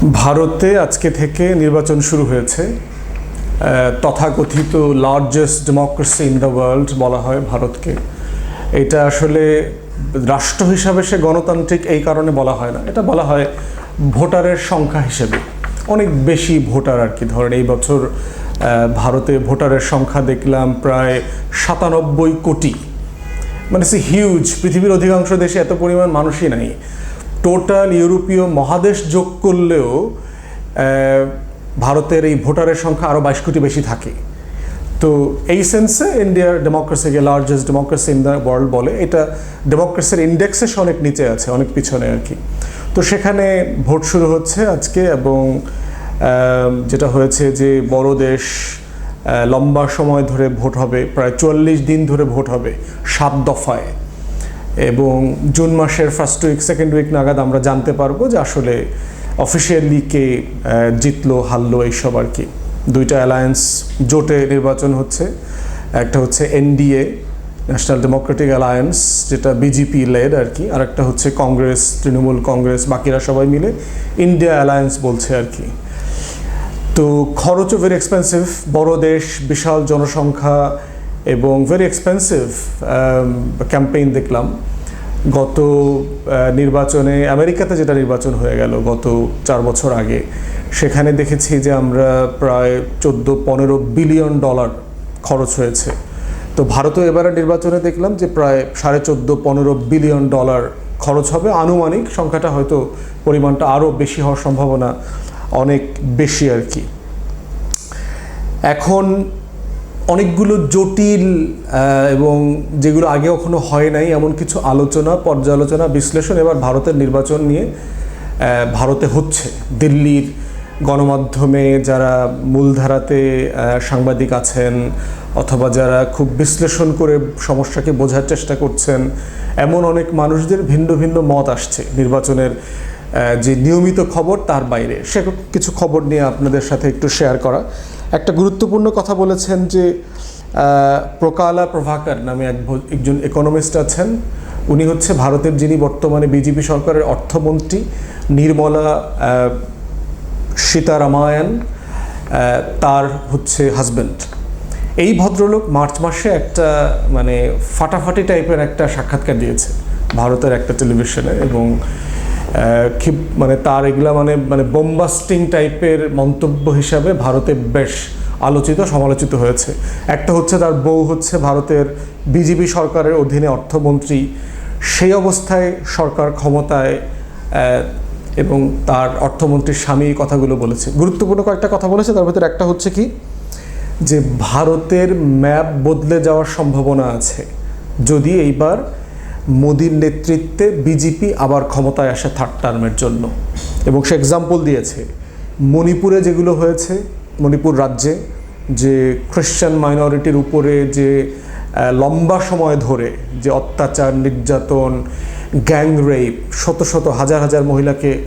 ভারতে আজকে থেকে নির্বাচন শুরু হয়েছে তথাকথিত largest democracy in the world বলা হয় ভারতকে। এটা আসলে রাষ্ট্র হিসাবে সে গণতান্ত্রিক এই কারণে বলা হয় না, এটা বলা হয় ভোটারের সংখ্যা হিসেবে। অনেক বেশি ভোটার আর কি, ধরেন এই বছর ভারতে ভোটারের সংখ্যা দেখলাম প্রায় সাতানব্বই কোটি। মানে সে হিউজ পৃথিবীর অধিকাংশ দেশে এত পরিমাণ মানুষই নাই। টোটাল ইউরোপীয় মহাদেশ যোগ করলেও ভারতের এই ভোটারের সংখ্যা আরও বাইশ কোটি বেশি থাকে। তো এই সেন্সে ইন্ডিয়ার ডেমোক্রেসিকে largest democracy in the world বলে। এটা ডেমোক্রেসির ইন্ডেক্সে সে অনেক নিচে আছে, অনেক পিছনে আর কি। তো সেখানে ভোট শুরু হচ্ছে আজকে এবং যেটা হয়েছে যে বড় দেশ লম্বা সময় ধরে ভোট হবে, প্রায় চুয়াল্লিশ দিন ধরে ভোট হবে সাত দফায়। এবং জুন মাসের ফার্স্ট উইক সেকেন্ড উইক নাগাদ আমরা জানতে পারব যে আসলে অফিসিয়ালি কে জিতলো, হারলো এইসব আর কি। দুইটা অ্যালায়েন্স জোটে নির্বাচন হচ্ছে। একটা হচ্ছে এনডিএ ন্যাশনাল ডেমোক্রেটিক অ্যালায়েন্স যেটা বিজেপি লেড আর কি, আর একটা হচ্ছে কংগ্রেস তৃণমূল কংগ্রেস বাকিরা সবাই মিলে ইন্ডিয়া অ্যালায়েন্স বলছে আর কি। তো খরচও ভেরি এক্সপেন্সিভ বড় দেশ, বিশাল জনসংখ্যা এবং ভেরি এক্সপেন্সিভ ক্যাম্পেইন দেখলাম। গত নির্বাচনে, আমেরিকাতে যেটা নির্বাচন হয়ে গেল গত চার বছর আগে, সেখানে দেখেছি যে আমরা প্রায় চোদ্দ পনেরো বিলিয়ন ডলার খরচ হয়েছে। তো ভারতও এবারে নির্বাচনে দেখলাম যে প্রায় সাড়ে চোদ্দ পনেরো বিলিয়ন ডলার খরচ হবে। আনুমানিক সংখ্যাটা হয়তো পরিমাণটা আরও বেশি হওয়ার সম্ভাবনা অনেক বেশি আর কি। এখন অনেকগুলো জটিল এবং যেগুলো আগে কখনো হয় নাই, এমন কিছু আলোচনা, পর্যালোচনা, বিশ্লেষণ এবার ভারতের নির্বাচন নিয়ে ভারতে হচ্ছে। দিল্লির গণমাধ্যমে যারা মূলধারাতে সাংবাদিক আছেন অথবা যারা খুব বিশ্লেষণ করে সমস্যাকে বোঝার চেষ্টা করছেন, এমন অনেক মানুষদের ভিন্ন ভিন্ন মত আসছে নির্বাচনের যে নিয়মিত খবর তার বাইরে। সে কিছু খবর নিয়ে আপনাদের সাথে একটু শেয়ার করা। একটা গুরুত্বপূর্ণ কথা বলেছেন যে প্রকালা প্রভাকর নামে এক একজন ইকোনমিস্ট আছেন। উনি হচ্ছে ভারতের যিনি বর্তমানে বিজেপি সরকারের অর্থমন্ত্রী, নির্মলা সীতারামায়ণ তার হচ্ছে হাজব্যান্ড এই ভদ্রলোক মার্চ মাসে একটা মানে ফাটাফাটি টাইপের একটা সাক্ষাৎকার দিয়েছে, ভারতের একটা টেলিভিশনে এবং মানে তার এগুলা মানে মানে বোম্বাস্টিং টাইপের মন্তব্য হিসাবে ভারতে বেশ আলোচিত, সমালোচিত হয়েছে। একটা হচ্ছে তার বউ হচ্ছে ভারতের বিজেপি সরকারের অধীনে অর্থমন্ত্রী। সেই অবস্থায় সরকার ক্ষমতায় এবং তার অর্থমন্ত্রীর স্বামী কথাগুলো বলেছে। গুরুত্বপূর্ণ কয়েকটা কথা বলেছে, তার ভিতরে একটা হচ্ছে কি? যে ভারতের ম্যাপ বদলে যাওয়ার সম্ভাবনা আছে। যদি এইবার মোদির নেতৃত্বে বিজেপি আবার ক্ষমতায় আসে থার্ড টার্মের জন্য। এবং সে এক্সাম্পল দিয়েছে, মণিপুরে যেগুলো হয়েছে, মণিপুর রাজ্যে, যে খ্রিশ্চান মাইনরিটির উপরে যে লম্বা সময় ধরে যে অত্যাচার, নির্যাতন গ্যাং রেপ শত শত, হাজার হাজার মহিলাকে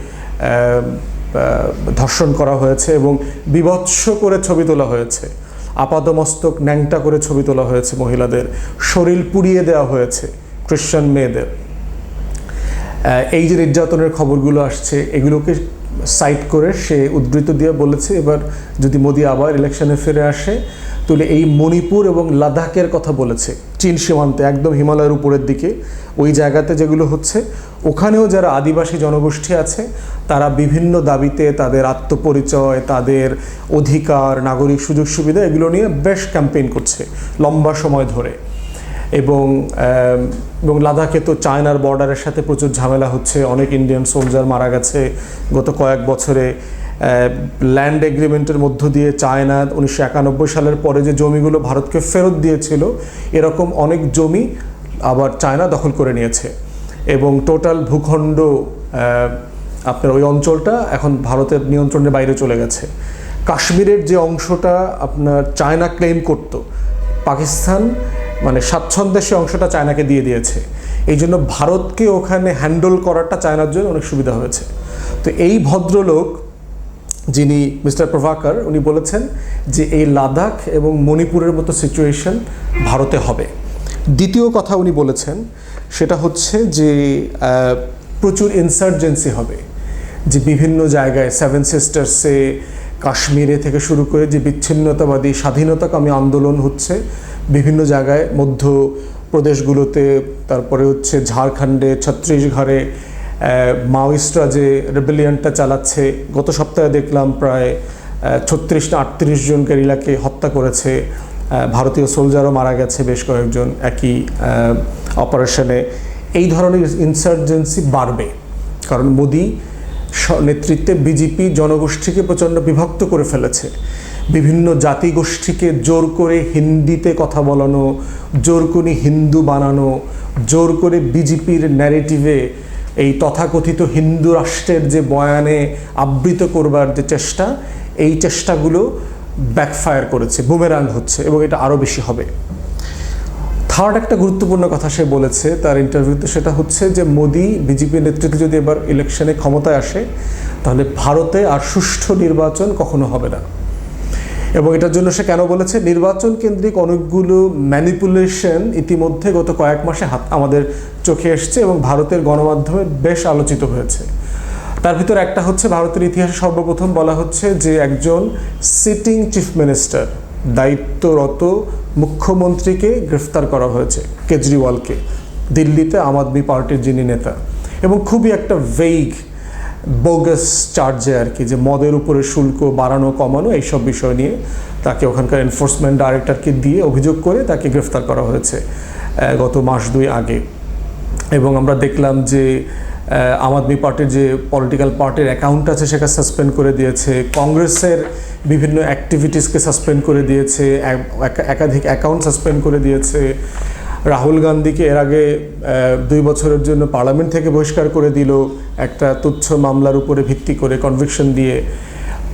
ধর্ষণ করা হয়েছে এবং বিভৎস করে ছবি তোলা হয়েছে। আপাদমস্তক ন্যাংটা করে ছবি তোলা হয়েছে মহিলাদের। শরীর পুড়িয়ে দেওয়া হয়েছে। খ্রিশ্চান মেয়েদের। এই যে নির্যাতনের খবরগুলো আসছে, এগুলোকে সাইট করে সে উদ্ধৃত দিয়ে বলেছে, এবার যদি মোদি আবার ইলেকশনে ফিরে আসে, তাহলে এই মণিপুর এবং লাদাখের কথা বলেছে, চীন সীমান্তে, একদম হিমালয়ের উপরের দিকে। ওই জায়গাতে যেগুলো হচ্ছে, ওখানেও যারা আদিবাসী জনগোষ্ঠী আছে, তারা বিভিন্ন দাবিতে তাদের আত্মপরিচয়, তাদের অধিকার, নাগরিক সুযোগ সুবিধা এগুলো নিয়ে বেশ ক্যাম্পেইন করছে, লম্বা সময় ধরে। এবং এবং লাদাখে তো চায়নার বর্ডারের সাথে প্রচুর ঝামেলা হচ্ছে। অনেক ইন্ডিয়ান সোলজার মারা গেছে গত কয়েক বছরে। ল্যান্ড এগ্রিমেন্টের মধ্য দিয়ে চায়না উনিশশো একানব্বই সালের পরে যে জমিগুলো ভারতকে ফেরত দিয়েছিল, এরকম অনেক জমি আবার চায়না দখল করে নিয়েছে। এবং টোটাল ভূখণ্ড আপনার ওই অঞ্চলটা এখন ভারতের নিয়ন্ত্রণের বাইরে চলে গেছে। কাশ্মীরের যে অংশটা আপনার চায়না ক্লেম করতো, পাকিস্তান মানে স্বাচ্ছন্দ্যে সে অংশটা চায়নাকে দিয়ে দিয়েছে। এই জন্য ভারতকে ওখানে হ্যান্ডল করাটা চায়নার জন্য অনেক সুবিধা হয়েছে। তো এই ভদ্রলোক, যিনি মিস্টার প্রভাকর, উনি বলেছেন যে এই লাদাখ এবং মণিপুরের মতো সিচুয়েশন ভারতে হবে। দ্বিতীয় কথা উনি বলেছেন, সেটা হচ্ছে যে প্রচুর ইনসার্জেন্সি হবে। যে বিভিন্ন জায়গায় সেভেন সিস্টার্সে কাশ্মীরে থেকে শুরু করে যে বিচ্ছিন্নতাবাদী, স্বাধীনতাকামী আন্দোলন হচ্ছে বিভিন্ন জায়গায় মধ্য প্রদেশগুলোতে তারপরে হচ্ছে ঝাড়খণ্ডে ছত্তিশগড়ে আহ, মাওয়িস্টরা যে রেবেলিয়নটা চালাচ্ছে গত সপ্তাহে দেখলাম প্রায় ছত্রিশ না আটত্রিশ জন গেরিলাকে হত্যা করেছে। ভারতীয় সোলজারও মারা গেছে বেশ কয়েকজন একই অপারেশনে। এই ধরনের ইনসার্জেন্সি বাড়বে। কারণ মোদি নেতৃত্বে বিজেপি জনগোষ্ঠীকে প্রচণ্ড বিভক্ত করে ফেলেছে। বিভিন্ন জাতিগোষ্ঠীকে জোর করে হিন্দিতে কথা বলানো, জোর করে হিন্দু বানানো, জোর করে বিজেপির ন্যারেটিভে এই তথাকথিত হিন্দু রাষ্ট্রের যে বয়ানে আবৃত করবার যে চেষ্টা, এই চেষ্টাগুলো ব্যাকফায়ার করেছে বুমেরাং হচ্ছে এবং এটা আরও বেশি হবে। থার্ড একটা গুরুত্বপূর্ণ কথা সে বলেছে তার ইন্টারভিউতে সেটা হচ্ছে যে মোদি, বিজেপি নেতৃত্বে যদি এবার ইলেকশনে ক্ষমতায় আসে, তাহলে ভারতে আর সুষ্ঠু নির্বাচন কখনো হবে না। এবং এটার জন্য সে কেন বলেছে? নির্বাচন কেন্দ্রিক অনেকগুলো ম্যানিপুলেশন ইতিমধ্যে গত কয়েক মাসে হাত আমাদের চোখে এসছে এবং ভারতের গণমাধ্যমে বেশ আলোচিত হয়েছে। তার ভিতরে একটা হচ্ছে ভারতের ইতিহাসে সর্বপ্রথম বলা হচ্ছে যে একজন সিটিং চিফ মিনিস্টার দায়িত্বরত মুখ্যমন্ত্রীকে গ্রেফতার করা হয়েছে, কেজরিওয়ালকে, দিল্লিতে আম আদমি পার্টির যিনি নেতা। এবং খুবই একটা ভেইগ বোগাস চার্জে আর কি, যে মদের উপরে শুল্ক বাড়ানো, কমানো, এইসব বিষয় নিয়ে তাকে ওখানকার এনফোর্সমেন্ট ডাইরেক্টরকে দিয়ে অভিযোগ করে তাকে গ্রেফতার করা হয়েছে গত মাস দুই আগে। এবং আমরা দেখলাম যে আম আদমি পার্টির যে পলিটিক্যাল পার্টির অ্যাকাউন্ট আছে সেটা সাসপেন্ড করে দিয়েছে, কংগ্রেসের বিভিন্ন অ্যাক্টিভিটিসকে সাসপেন্ড করে দিয়েছে একাধিক অ্যাকাউন্ট সাসপেন্ড করে দিয়েছে রাহুল গান্ধীকে এর আগে দুই বছরের জন্য পার্লামেন্ট থেকে বহিষ্কার করে দিল, একটা তুচ্ছ মামলার উপরে ভিত্তি করে কনভিকশন দিয়ে।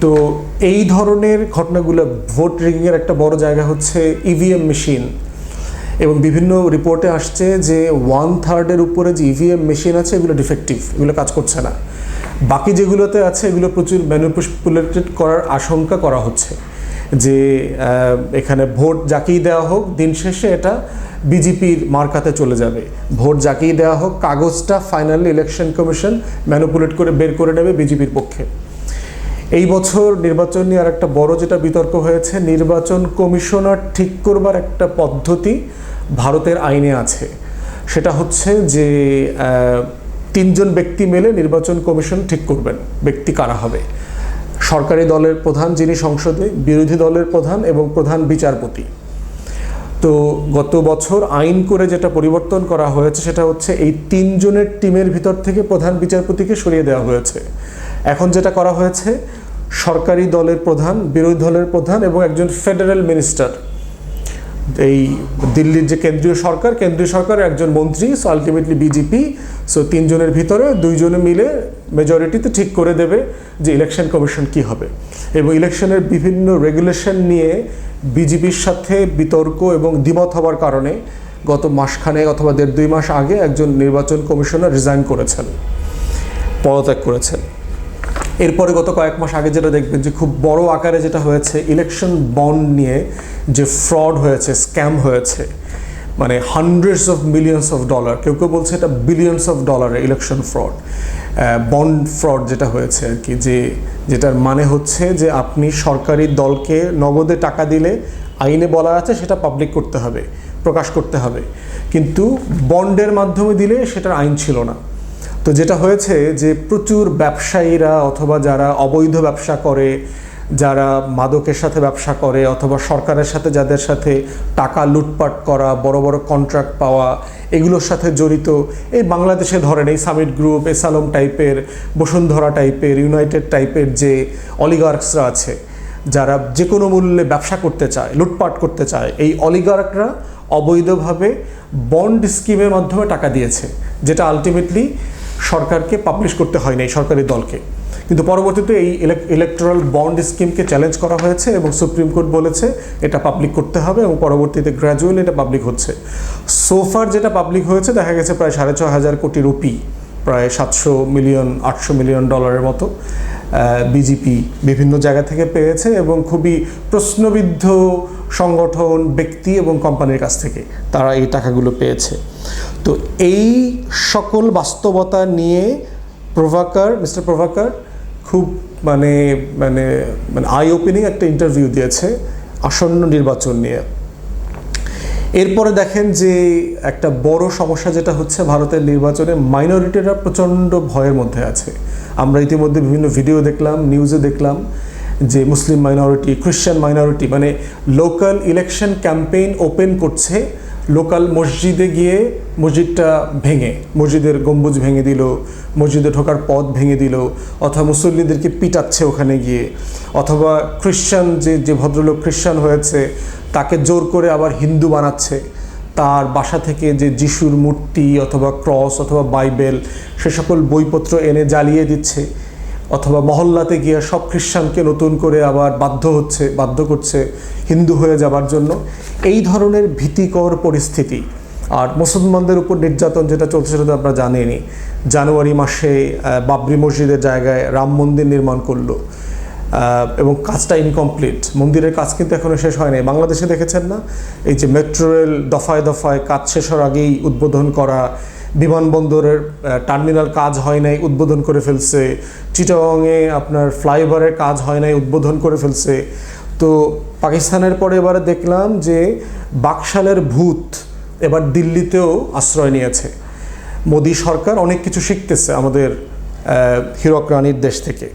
তো এই ধরনের ঘটনাগুলো ভোট রিগিংয়ের একটা বড় জায়গা হচ্ছে ইভিএম মেশিন এবং বিভিন্ন রিপোর্টে আসছে যে ওয়ান থার্ডের উপরে যে ইভিএম মেশিন আছে, এগুলো ডিফেক্টিভ এগুলো কাজ করছে না। বাকি যেগুলোতে আছে, এগুলো প্রচুর ম্যানুপুলেটেড করার আশঙ্কা করা হচ্ছে। যে এখানে ভোট যাকেই দেওয়া হোক, দিন শেষে এটা বিজেপির মার্কাতে চলে যাবে। ভোট যাকেই দেওয়া হোক, কাগজটা ফাইনালি ইলেকশন কমিশন ম্যানিপুলেট করে বের করে নেবে বিজেপির পক্ষে। এই বছর নির্বাচন নিয়ে আর একটা বড় যেটা বিতর্ক হয়েছে, নির্বাচন কমিশনার ঠিক করবার একটা পদ্ধতি ভারতের আইনে আছে। সেটা হচ্ছে যে তিনজন ব্যক্তি মেলে নির্বাচন কমিশন ঠিক করবেন, ব্যক্তি কারা হবে। সরকারি দলের প্রধান যিনি সংসদে, বিরোধী দলের প্রধান এবং প্রধান বিচারপতি। তো গত বছর আইন করে যেটা পরিবর্তন করা হয়েছে সেটা হচ্ছে এই তিনজনের টিমের ভিতর থেকে প্রধান বিচারপতিকে সরিয়ে দেওয়া হয়েছে। এখন যেটা করা হয়েছে, সরকারি দলের প্রধান, বিরোধী দলের প্রধান এবং একজন ফেডারেল মিনিস্টার এই দিল্লির যে কেন্দ্রীয় সরকার কেন্দ্রীয় সরকার একজন মন্ত্রী সো আলটিমেটলি বিজেপি সো তিনজনের ভিতরে দুইজনে মিলে মেজরিটিতে ঠিক করে দেবে যে ইলেকশন কমিশন কি হবে। এবং ইলেকশনের বিভিন্ন রেগুলেশন নিয়ে বিজেপির সাথে বিতর্ক এবং দ্বিমত হওয়ার কারণে গত মাসখানেক অথবা দেড় দুই মাস আগে একজন নির্বাচন কমিশনার রিজাইন করেছেন, পদত্যাগ করেছেন। এরপরে গত কয়েক মাস আগে যেটা দেখবেন যে খুব বড় আকারে যেটা হয়েছে ইলেকশন বন্ড নিয়ে যে ফ্রড হয়েছে স্ক্যাম হয়েছে মানে hundreds of millions of dollar কেউ কেউ বলছে এটা বিলিয়নস অফ ডলারের ইলেকশন ফ্রড বন্ড ফ্রড যেটা হয়েছে আর কি, যে যেটার মানে হচ্ছে যে আপনি সরকারি দলকে নগদে টাকা দিলে আইনে বলা আছে সেটা পাবলিক করতে হবে, প্রকাশ করতে হবে, কিন্তু বন্ডের মাধ্যমে দিলে সেটার আইন ছিল না। তো যেটা হয়েছে যে প্রচুর ব্যবসায়ীরা অথবা যারা অবৈধ ব্যবসা করে, যারা মাদকের সাথে ব্যবসা করে অথবা সরকারের সাথে যাদের সাথে টাকা লুটপাট করা, বড় বড় কন্ট্রাক্ট পাওয়া, এগুলোর সাথে জড়িত, এই বাংলাদেশে ধরেন এই সামিট গ্রুপ এসালম টাইপের বসুন্ধরা টাইপের ইউনাইটেড টাইপের যে অলিগার্কসরা আছে, যারা যে কোনো মূল্যে ব্যবসা করতে চায়, লুটপাট করতে চায়, এই অলিগার্করা অবৈধভাবে বন্ড স্কিমের মাধ্যমে টাকা দিয়েছে, যেটা আলটিমেটলি সরকারকে পাবলিশ করতে হয় না এই সরকারি দলকে। কিন্তু পরবর্তীতে এই ইলেকট্রাল বন্ড স্কিমকে চ্যালেঞ্জ করা হয়েছে এবং সুপ্রিম কোর্ট বলেছে এটা পাবলিক করতে হবে এবং পরবর্তীতে গ্র্যাজুয়ালি এটা পাবলিক হচ্ছে। সোফার যেটা পাবলিক হয়েছে দেখা গেছে প্রায় সাড়ে ছ হাজার কোটি রুপি, প্রায় সাতশো মিলিয়ন আটশো মিলিয়ন ডলারের মতো বিজেপি বিভিন্ন জায়গা থেকে পেয়েছে এবং খুবই প্রশ্নবিদ্ধ সংগঠন, ব্যক্তি এবং কোম্পানির কাছ থেকে তারা এই টাকাগুলো পেয়েছে। তো এই সকল বাস্তবতা নিয়ে প্রভাকার, মিস্টার প্রভাকার খুব মানে মানে মানে আই ওপেনিং একটা ইন্টারভিউ দিয়েছে আসন্ন নির্বাচন নিয়ে। এরপরে দেখেন যে একটা বড় সমস্যা যেটা হচ্ছে ভারতের নির্বাচনে মাইনরিটিরা প্রচণ্ড ভয়ের মধ্যে আছে। আমরা ইতিমধ্যে বিভিন্ন ভিডিও দেখলাম নিউজে দেখলাম। যে মুসলিম মাইনরিটি খ্রিশ্চান মাইনরিটি মানে লোকাল ইলেকশন ক্যাম্পেইন ওপেন করছে লোকাল মসজিদে গিয়ে মসজিদটা ভেঙে, মসজিদের গম্বুজ ভেঙে দিল, মসজিদে ঢোকার পথ ভেঙে দিল, অথবা মুসল্লিদেরকে পিটাচ্ছে ওখানে গিয়ে, অথবা খ্রিশ্চান যে যে ভদ্রলোক খ্রিশ্চান হয়েছে, তাকে জোর করে আবার হিন্দু বানাচ্ছে, তার বাসা থেকে যে যিশুর মূর্তি অথবা ক্রস অথবা বাইবেল সে সকল বইপত্র এনে জ্বালিয়ে দিচ্ছে অথবা মহল্লাতে গিয়ে সব খ্রিস্টানকে নতুন করে আবার বাধ্য হচ্ছে, বাধ্য করছে হিন্দু হয়ে যাবার জন্য। এই ধরনের ভীতিকর পরিস্থিতি। আর মুসলমানদের উপর নির্যাতন যেটা চলছে সেটা তো আপনারা জানেনই জানুয়ারি মাসে বাবরি মসজিদের জায়গায় রাম মন্দির নির্মাণ করল। এবং কাজটা ইনকমপ্লিট মন্দিরের কাজ কিন্তু এখনও শেষ হয়নি। বাংলাদেশে দেখেছেন না? এই যে মেট্রো রেল দফায় দফায় কাজ শেষ হওয়ার আগেই উদ্বোধন করা বিমানবন্দরের টার্মিনাল কাজ হয় নাই, উদ্বোধন করে ফেলছে। চিটাগংয়ে আপনার ফ্লাইওভারের কাজ হয় নাই, উদ্বোধন করে ফেলছে। তো পাকিস্তানের পরে এবারে দেখলাম যে বাকশালের ভূত এবার দিল্লিতেও আশ্রয় নিয়েছে। মোদী সরকার অনেক কিছু শিখতেছে আমাদের হীরক রানীর দেশ থেকে।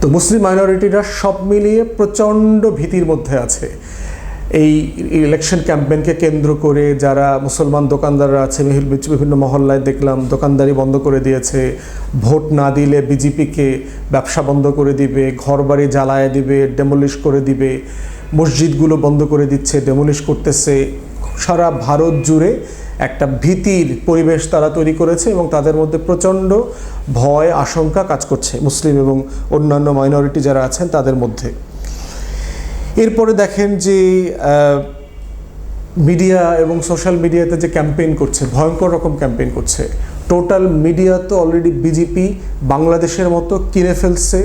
তো মুসলিম মাইনরিটিরা সব মিলিয়ে প্রচণ্ড ভীতির মধ্যে আছে। এই ইলেকশন ক্যাম্পেইনকে কেন্দ্র করে যারা মুসলমান দোকানদাররা আছে বিভি- বিভিন্ন মহল্লায় দেখলাম, দোকানদারি বন্ধ করে দিয়েছে। ভোট না দিলে বিজেপিকে ব্যবসা বন্ধ করে দিবে, ঘরবাড়ি জ্বালায় দিবে ডেমোলিশ করে দিবে। মসজিদগুলো বন্ধ করে দিচ্ছে ডেমোলিশ করতেছে। সারা ভারত জুড়ে একটা ভীতির পরিবেশ তারা তৈরি করেছে এবং তাদের মধ্যে প্রচণ্ড ভয়, আশঙ্কা কাজ করছে। মুসলিম এবং অন্যান্য মাইনরিটি যারা আছেন তাদের মধ্যে। এরপরে দেখেন যে মিডিয়া এবং সোশ্যাল মিডিয়াতে যে ক্যাম্পেইন করছে, ভয়ঙ্কর রকম ক্যাম্পেইন করছে। টোটাল মিডিয়া তো অলরেডি বিজেপি বাংলাদেশের মতো কিনে ফেলছে,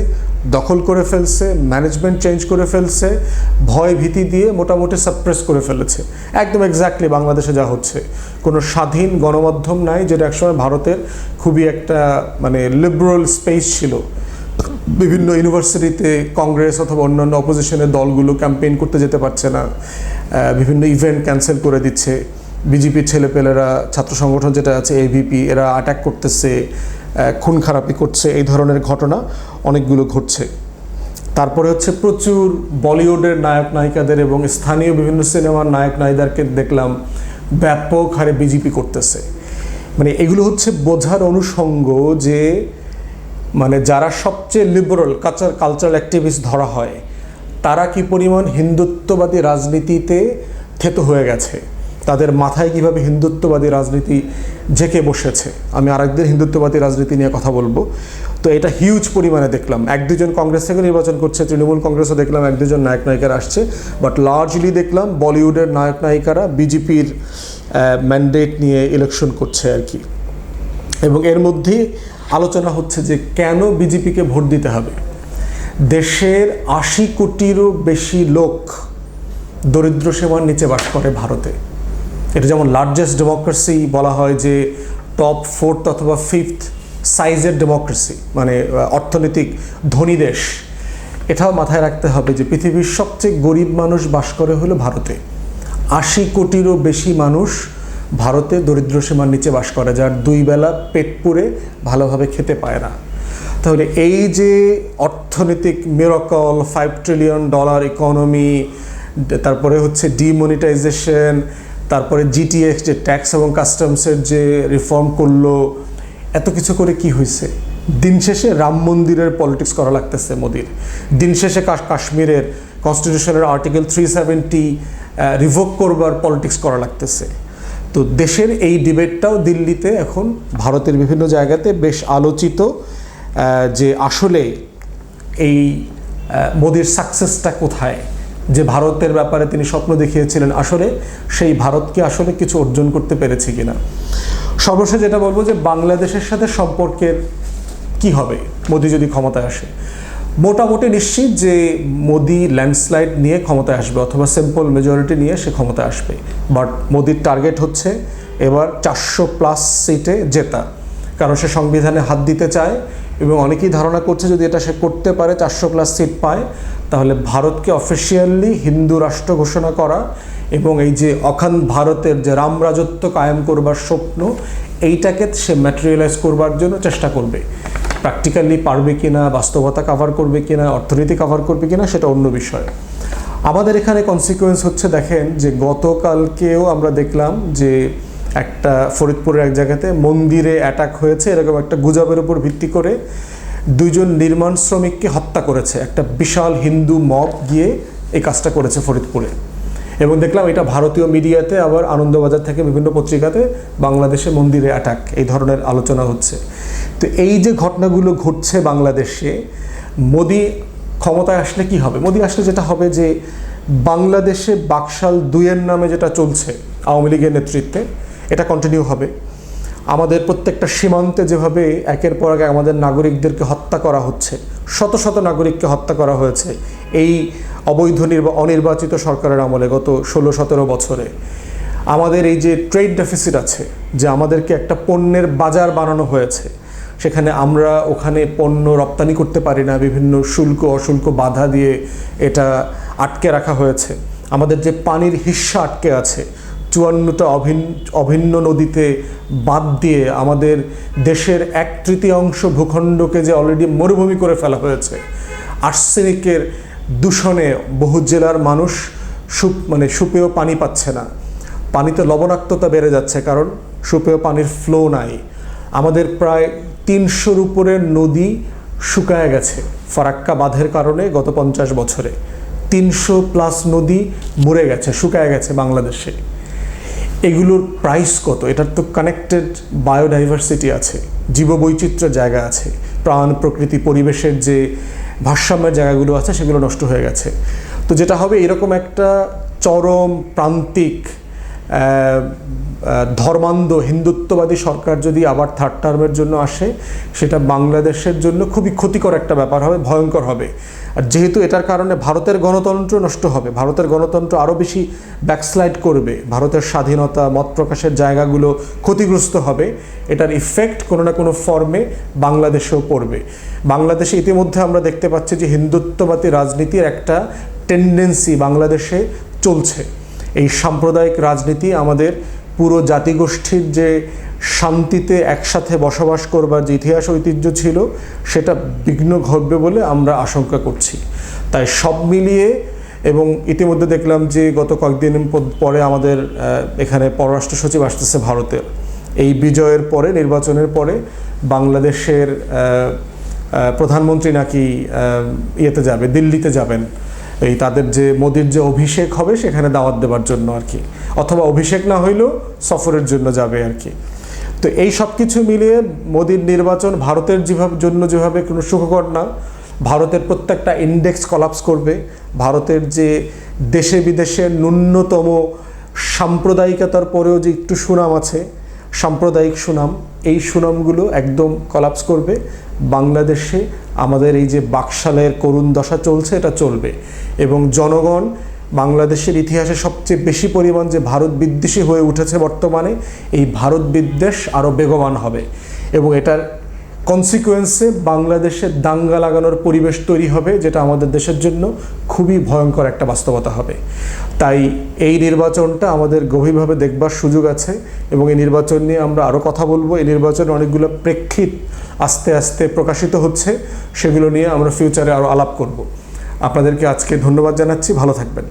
দখল করে ফেলছে ম্যানেজমেন্ট চেঞ্জ করে ফেলছে, ভয় ভীতি দিয়ে মোটামুটি সাপ্রেস করে ফেলেছে। একদম এক্স্যাক্টলি বাংলাদেশে যা হচ্ছে। কোনো স্বাধীন গণমাধ্যম নাই, যেটা একসময় ভারতের খুবই একটা মানে লিবারেল স্পেস ছিল। বিভিন্ন ইউনিভার্সিটিতে কংগ্রেস অথবা অন্যান্য অপোজিশনের দলগুলো ক্যাম্পেইন করতে যেতে পারছে না। বিভিন্ন ইভেন্ট ক্যান্সেল করে দিচ্ছে। বিজেপির ছেলেপেলেরা, ছাত্র সংগঠন যেটা আছে এভিপি এরা অ্যাটাক করতেছে খুন খারাপি করছে, এই ধরনের ঘটনা অনেকগুলো ঘটছে। তারপরে হচ্ছে প্রচুর বলিউডের নায়ক নায়িকাদের এবং স্থানীয় বিভিন্ন সিনেমার নায়ক নায়িকাদেরকে দেখলাম ব্যাপক হারে বিজেপি করতেছে। মানে এগুলো হচ্ছে বোঝার অনুষঙ্গ যে মানে যারা সবচেয়ে লিবারেল কালচার কালচারাল অ্যাক্টিভিস্ট ধরা হয়, তারা কি পরিমাণ হিন্দুত্ববাদী রাজনীতিতে থেতো হয়ে গেছে? তাদের মাথায় কীভাবে হিন্দুত্ববাদী রাজনীতি ঝেঁকে বসেছে? আমি আরেকদিন হিন্দুত্ববাদী রাজনীতি নিয়ে কথা বলব। তো এটা হিউজ পরিমাণে দেখলাম। এক দুজন কংগ্রেস থেকে নির্বাচন করছে, তৃণমূল কংগ্রেসও দেখলাম এক দুজন নায়ক নায়িকারা আসছে বাট লার্জলি দেখলাম বলিউডের নায়ক নায়িকারা বিজেপির ম্যান্ডেট নিয়ে ইলেকশন করছে আর কি। এবং এর মধ্যে আলোচনা হচ্ছে যে কেন বিজেপিকে ভোট দিতে হবে? দেশের আশি কোটিরও বেশি লোক দরিদ্র সীমার নিচে বাস করে ভারতে। এটা যেমন লার্জেস্ট ডেমোক্রেসি বলা হয় যে টপ ফোর্থ অথবা ফিফথ সাইজের ডেমোক্রেসি মানে অর্থনৈতিক ধনী দেশ। এটাও মাথায় রাখতে হবে যে পৃথিবীর সবচেয়ে গরিব মানুষ বাস করে হলো ভারতে। আশি কোটিরও বেশি মানুষ ভারতে দরিদ্র সীমার নিচে বাস করে যার দুই বেলা পেট পুরে ভালোভাবে খেতে পায় না। তাহলে এই যে অর্থনৈতিক মেরকল ফাইভ ট্রিলিয়ন ডলার ইকোনমি তারপরে হচ্ছে ডিমনিটাইজেশন তারপরে জিটিএক্স যে ট্যাক্স এবং কাস্টমসের যে রিফর্ম করল, এত কিছু করে কি হয়েছে? দিন শেষে রাম মন্দিরের পলিটিক্স করা লাগতেছে মোদির। দিন শেষে কাশ্মীরের কনস্টিটিউশনের আর্টিকেল থ্রি সেভেন্টি রিভোক করবার পলিটিক্স করা লাগতেছে। তো দেশের এই ডিবেটটাও দিল্লিতে এখন ভারতের বিভিন্ন জায়গাতে বেশ আলোচিত যে আসলে এই মোদির সাকসেসটা কোথায়? যে ভারতের ব্যাপারে তিনি স্বপ্ন দেখিয়েছিলেন আসলে সেই ভারতকে আসলে কিছু অর্জন করতে পেরেছে কিনা? সর্বশেষ যেটা বলব যে বাংলাদেশের সাথে সম্পর্কের কি হবে? মোদি যদি ক্ষমতায় আসে। মোটামুটি নিশ্চিত যে মোদি ল্যান্ডস্লাইড নিয়ে ক্ষমতায় আসবে অথবা সিম্পল মেজরিটি নিয়ে সে ক্ষমতায় আসবে। বাট মোদির টার্গেট হচ্ছে এবার চারশো প্লাস সিটে জেতা। কারণ সে সংবিধানে হাত দিতে চায় এবং অনেকেই ধারণা করছে যদি এটা সে করতে পারে, চারশো প্লাস সিট পায়, তাহলে ভারতকে অফিসিয়ালি হিন্দু রাষ্ট্র ঘোষণা করা এবং এই যে অখান ভারতের যে রাম রাজত্ব কায়েম করবার স্বপ্ন, এইটাকে সে ম্যাটেরিয়ালাইজ করবার জন্য চেষ্টা করবে। প্র্যাকটিক্যালি পারবে কি না বাস্তবতা কভার করবে কি না অর্থনীতি কভার করবে কি না সেটা অন্য বিষয়। আমাদের এখানে কনসিকুয়েন্স হচ্ছে দেখেন যে গতকালকেও আমরা দেখলাম যে একটা ফরিদপুরের এক জায়গাতে মন্দিরে অ্যাটাক হয়েছে, এরকম একটা গুজবের উপর ভিত্তি করে দুইজন নির্মাণ শ্রমিককে হত্যা করেছে। একটা বিশাল হিন্দু মব গিয়ে এই কাজটা করেছে ফরিদপুরে। এবং দেখলাম এটা ভারতীয় মিডিয়াতে আবার আনন্দবাজার থেকে বিভিন্ন পত্রিকাতে বাংলাদেশে মন্দিরে অ্যাটাক এই ধরনের আলোচনা হচ্ছে। তো এই যে ঘটনাগুলো ঘটছে বাংলাদেশে, মোদি ক্ষমতায় আসলে কি হবে? মোদি আসলে যেটা হবে যে বাংলাদেশে বাকশাল দুইয়ের নামে যেটা চলছে আওয়ামী লীগের নেতৃত্বে, এটা কন্টিনিউ হবে। আমাদের প্রত্যেকটা সীমান্তে যেভাবে একের পর এক আমাদের নাগরিকদেরকে হত্যা করা হচ্ছে, শত শত নাগরিককে হত্যা করা হয়েছে, এই অবৈধ নির্বা অনির্বাচিত সরকারের আমলে গত ষোলো, সতেরো বছরে। আমাদের এই যে ট্রেড ডেফিসিট আছে, যে আমাদেরকে একটা পণ্যের বাজার বানানো হয়েছে, সেখানে আমরা ওখানে পণ্য রপ্তানি করতে পারি না, বিভিন্ন শুল্ক, অশুল্ক বাধা দিয়ে এটা আটকে রাখা হয়েছে। আমাদের যে পানির হিস্সা আটকে আছে, চুয়ান্নটা অভিন্ন অভিন্ন নদীতে বাদ দিয়ে আমাদের দেশের এক তৃতীয়াংশ ভূখণ্ডকে যে অলরেডি মরুভূমি করে ফেলা হয়েছে, আর্সেনিকের দূষণে বহু জেলার মানুষ সুপ মানে সুপেয় পানি পাচ্ছে না। পানিতে লবণাক্ততা বেড়ে যাচ্ছে কারণ সুপেয় পানির ফ্লো নাই। আমাদের প্রায় তিনশোর উপরে নদী শুকায় গেছে, ফারাক্কা বাঁধের কারণে গত পঞ্চাশ বছরে। তিনশো প্লাস নদী মরে গেছে, শুকায় গেছে বাংলাদেশে। এগুলোর প্রাইস কত? এটার তো কানেক্টেড বায়োডাইভার্সিটি আছে জীববৈচিত্র্যের জায়গা আছে। প্রাণ, প্রকৃতি, পরিবেশের যে ভারসাম্যের জায়গাগুলো আছে সেগুলো নষ্ট হয়ে গেছে। তো যেটা হবে এরকম একটা চরম প্রান্তিক ধর্মান্ধ হিন্দুত্ববাদী সরকার যদি আবার থার্ড টার্মের জন্য আসে, সেটা বাংলাদেশের জন্য খুবই ক্ষতিকর একটা ব্যাপার হবে, ভয়ঙ্কর হবে। আর যেহেতু এটার কারণে ভারতের গণতন্ত্র নষ্ট হবে, ভারতের গণতন্ত্র আরও বেশি ব্যাকস্লাইড করবে, ভারতের স্বাধীনতা, মত প্রকাশের জায়গাগুলো ক্ষতিগ্রস্ত হবে, এটার ইফেক্ট কোনো না কোনো ফর্মে বাংলাদেশেও পড়বে। বাংলাদেশে ইতিমধ্যে আমরা দেখতে পাচ্ছি যে হিন্দুত্ববাদী রাজনীতির একটা টেন্ডেন্সি বাংলাদেশে চলছে। এই সাম্প্রদায়িক রাজনীতি আমাদের পুরো জাতিগোষ্ঠীর যে শান্তিতে একসাথে বসবাস করবার যে ইতিহাস ঐতিহ্য ছিল, সেটা বিঘ্ন ঘটবে বলে আমরা আশঙ্কা করছি। তাই সব মিলিয়ে এবং ইতিমধ্যে দেখলাম যে গত কয়েকদিন পরে আমাদের এখানে পররাষ্ট্র সচিব আসতেছে ভারতের এই বিজয়ের পরে, নির্বাচনের পরে বাংলাদেশের প্রধানমন্ত্রী নাকি ইয়েতে যাবে, দিল্লিতে যাবেন। এই তাদের যে মোদির যে অভিষেক হবে সেখানে দাওয়াত দেওয়ার জন্য আর কি। অথবা অভিষেক না হইলেও সফরের জন্য যাবে আর কি। তো এই সব কিছু মিলিয়ে মোদির নির্বাচন ভারতের যেভাবে জন্য যেভাবে কোনো সুখকর না, ভারতের প্রত্যেকটা ইন্ডেক্স কলাপস করবে, ভারতের যে দেশে বিদেশে ন্যূনতম সাম্প্রদায়িকতার পরেও যে একটু সুনাম আছে সাম্প্রদায়িক সুনাম, এই সুনামগুলো একদম কলাপস করবে। বাংলাদেশে আমাদের এই যে বাকশালের করুণ দশা চলছে, এটা চলবে। এবং জনগণ বাংলাদেশের ইতিহাসে সবচেয়ে বেশি পরিমাণ যে ভারত বিদ্বেষী হয়ে উঠেছে বর্তমানে, এই ভারত বিদ্বেষ আরও বেগবান হবে। এবং এটার কনসিকুয়েন্সে বাংলাদেশে দাঙ্গা লাগানোর পরিবেশ তৈরি হবে, যেটা আমাদের দেশের জন্য খুবই ভয়ঙ্কর একটা বাস্তবতা হবে। তাই এই নির্বাচনটা আমাদের গভীরভাবে দেখবার সুযোগ আছে এবং এই নির্বাচন নিয়ে আমরা আরও কথা বলব। এই নির্বাচনে অনেকগুলো প্রেক্ষিত আস্তে আস্তে প্রকাশিত হচ্ছে, সেগুলো নিয়ে আমরা ফিউচারে আরও আলাপ করব। আপনাদেরকে আজকে ধন্যবাদ জানাচ্ছি। ভালো থাকবেন।